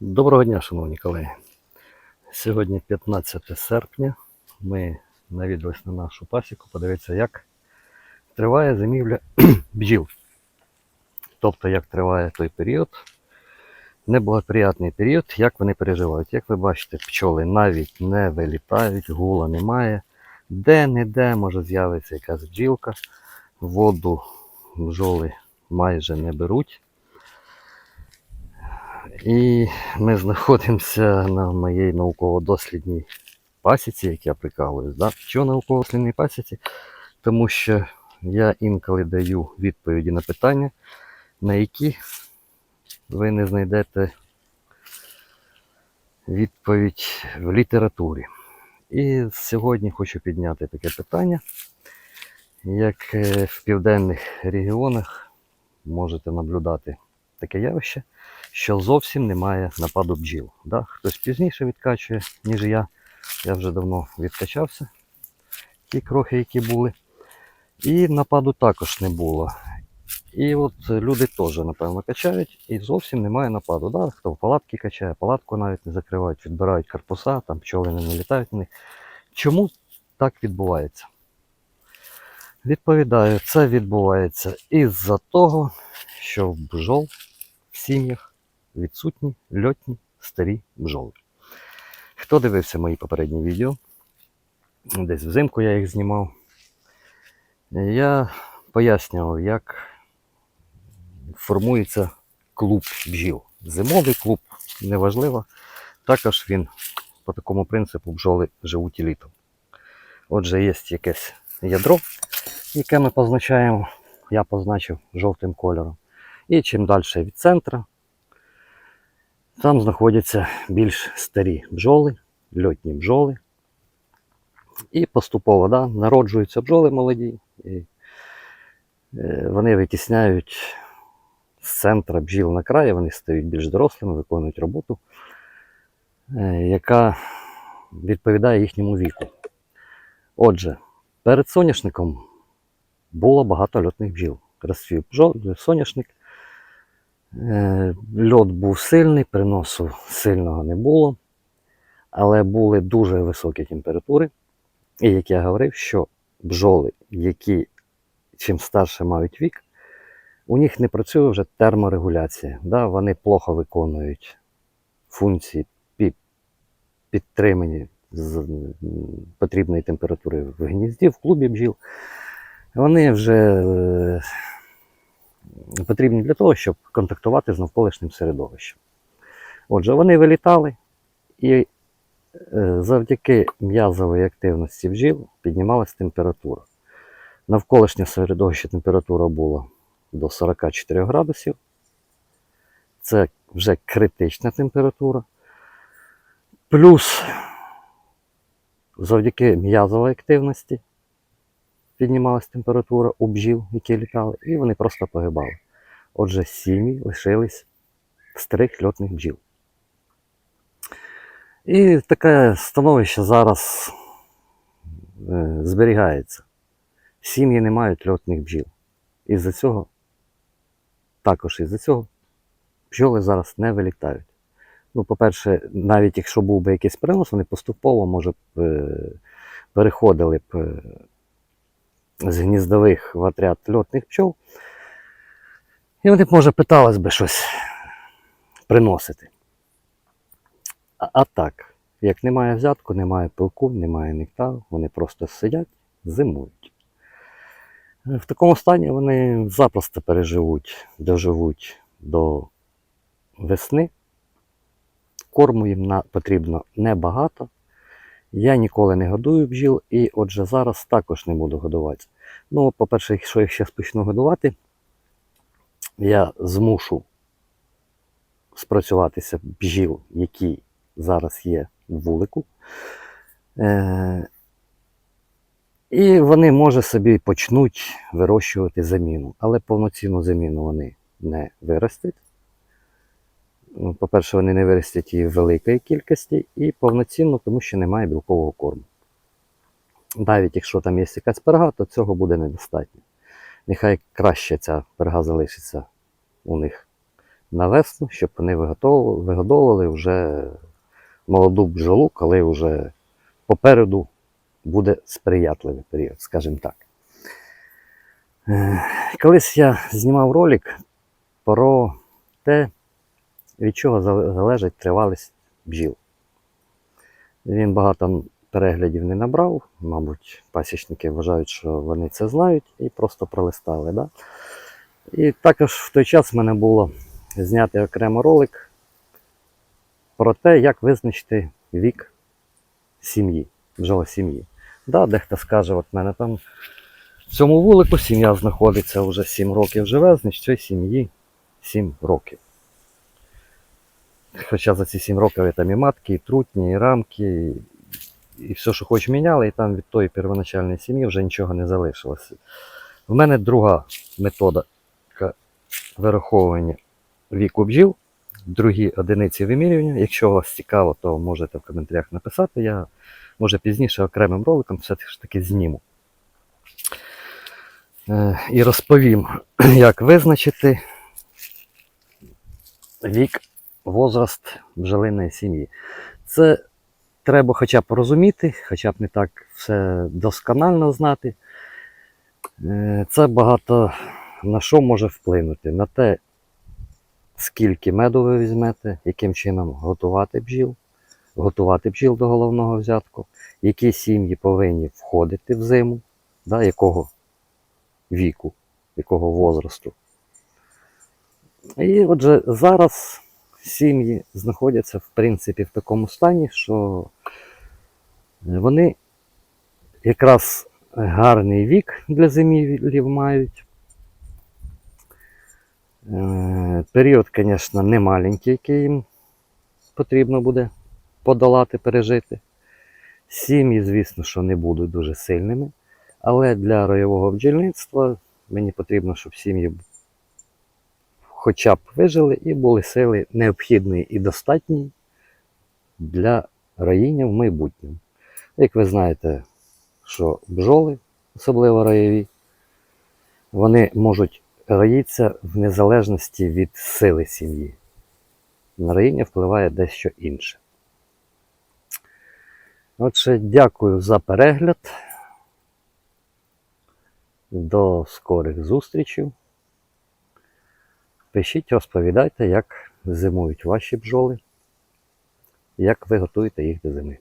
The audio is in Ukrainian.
Доброго дня, шановні колеги. Сьогодні 15 серпня. Ми навідались на нашу пасіку, подивитися, як триває зимівля бджіл. Тобто, як триває той період, неблагоприятний період, як вони переживають. Як ви бачите, пчоли навіть не вилітають, гула немає. Де-не-де може з'явитися якась бджілка, воду бджоли майже не беруть. І ми знаходимося на моїй науково-дослідній пасіці, як я прикалуюсь. Да? Чого науково-дослідній пасіці? Тому що я інколи даю відповіді на питання, на які ви не знайдете відповідь в літературі. І сьогодні хочу підняти таке питання, як е, в південних регіонах можете наблюдати таке явище що зовсім немає нападу бджіл. Да? Хтось пізніше відкачує, ніж я. Я вже давно відкачався, ті крохи, які були. І нападу також не було. І от люди теж, напевно, качають і зовсім немає нападу. Да? Хто в палатки качає, палатку навіть не закривають, відбирають корпуса, там пчоли не налітають на них. Чому так відбувається? Відповідаю, це відбувається із-за того, що в бджол в сім'ях відсутні льотні старі бджоли. Хто дивився мої попередні відео? Десь взимку я їх знімав. Я пояснював, як формується клуб бджіл. Зимовий клуб, неважливо. Також він по такому принципу бджоли живуть і літом. Отже, є якесь ядро, яке ми позначаємо, я позначив жовтим кольором. І чим далі від центра, там знаходяться більш старі бджоли, льотні бджоли. І поступово да, народжуються бджоли молоді. І е, вони витісняють з центра бджіл на краї, вони стають більш дорослими, виконують роботу, е, яка відповідає їхньому віку. Отже, перед соняшником було багато льотних бджіл. Розцвів соняшник. Е, Льот був сильний, приносу сильного не було, але були дуже високі температури. І як я говорив, що бджоли, які чим старше мають вік, у них не працює вже терморегуляція. Да? Вони плохо виконують функції пі- підтримання з потрібної температури в гнізді, в клубі бджіл. Вони вже е, потрібні для того, щоб контактувати з навколишнім середовищем. Отже, вони вилітали і е, завдяки м'язовій активності бджіл піднімалась температура. Навколишнє середовище температура була до 44 градусів. Це вже критична температура. Плюс завдяки м'язовій активності піднімалась температура у бджіл, які літали, і вони просто погибали. Отже, сім'ї лишились старих льотних бджіл. І таке становище зараз е, зберігається. Сім'ї не мають льотних бджіл. Із-за цього, також із-за цього, бджоли зараз не вилітають. Ну, по-перше, навіть якщо був би якийсь перенос, вони поступово, може, б, е, переходили б е, з гніздових в отряд льотних пчол. І вони б, може, питались би щось приносити. А, а так, як немає взятку, немає пилку, немає нектару, вони просто сидять, зимують. Е, В такому стані вони запросто переживуть, доживуть до весни. Корму їм потрібно небагато. Я ніколи не годую бджіл, і отже зараз також не буду годувати. Ну, по-перше, якщо я ще почну годувати, я змушу спрацюватися бджіл, які зараз є в вулику. Е- і вони, може, собі почнуть вирощувати заміну, але повноцінну заміну вони не виростять. Ну, По-перше, вони не виростять її в великої кількості і повноцінно, тому що немає білкового корму. Навіть якщо там є якась перга, то цього буде недостатньо. Нехай краще ця перга залишиться у них на весну, щоб вони вигодовували вже молоду бджолу, коли вже попереду буде сприятливий період, скажімо так. Е, Колись я знімав ролик про те, від чого залежить тривалість бджіл. Він багато переглядів не набрав, мабуть, пасічники вважають, що вони це знають і просто пролистали. Да? І також в той час в мене було зняти окремо ролик про те, як визначити вік сім'ї, бджолосім'ї. Да, дехто скаже, от мене там в цьому вулику сім'я знаходиться вже 7 років живе, значить цій сім'ї 7 років. Хоча за ці 7 років там і матки, і трутні, і рамки, і, все, що хоч міняли, і там від тої первоначальної сім'ї вже нічого не залишилося. В мене друга метода вираховування віку бджіл, другі одиниці вимірювання. Якщо вас цікаво, то можете в коментарях написати. Я може пізніше окремим роликом все ж таки зніму. Е, І розповім, як визначити вік, возраст бджолиної сім'ї. Це треба хоча б розуміти, хоча б не так все досконально знати. Е, Це багато на що може вплинути? На те, скільки меду ви візьмете, яким чином готувати бджіл, готувати бджіл до головного взятку, які сім'ї повинні входити в зиму, да, якого віку, якого возрасту. І отже, зараз сім'ї знаходяться в принципі в такому стані, що вони якраз гарний вік для зимівлів мають. Е, Період, звісно, не маленький, який їм потрібно буде подолати, пережити. Сім'ї, звісно, що не будуть дуже сильними. Але для роєвого бджільництва мені потрібно, щоб сім'ї хоча б вижили і були сили необхідні і достатні для роїння в майбутньому. Як ви знаєте, що бджоли, особливо роєві, вони можуть роїться в незалежності від сили сім'ї. На роїння впливає дещо інше. Отже, дякую за перегляд. До скорих зустрічей. Пишіть, розповідайте, як зимують ваші бджоли, як ви готуєте їх до зими.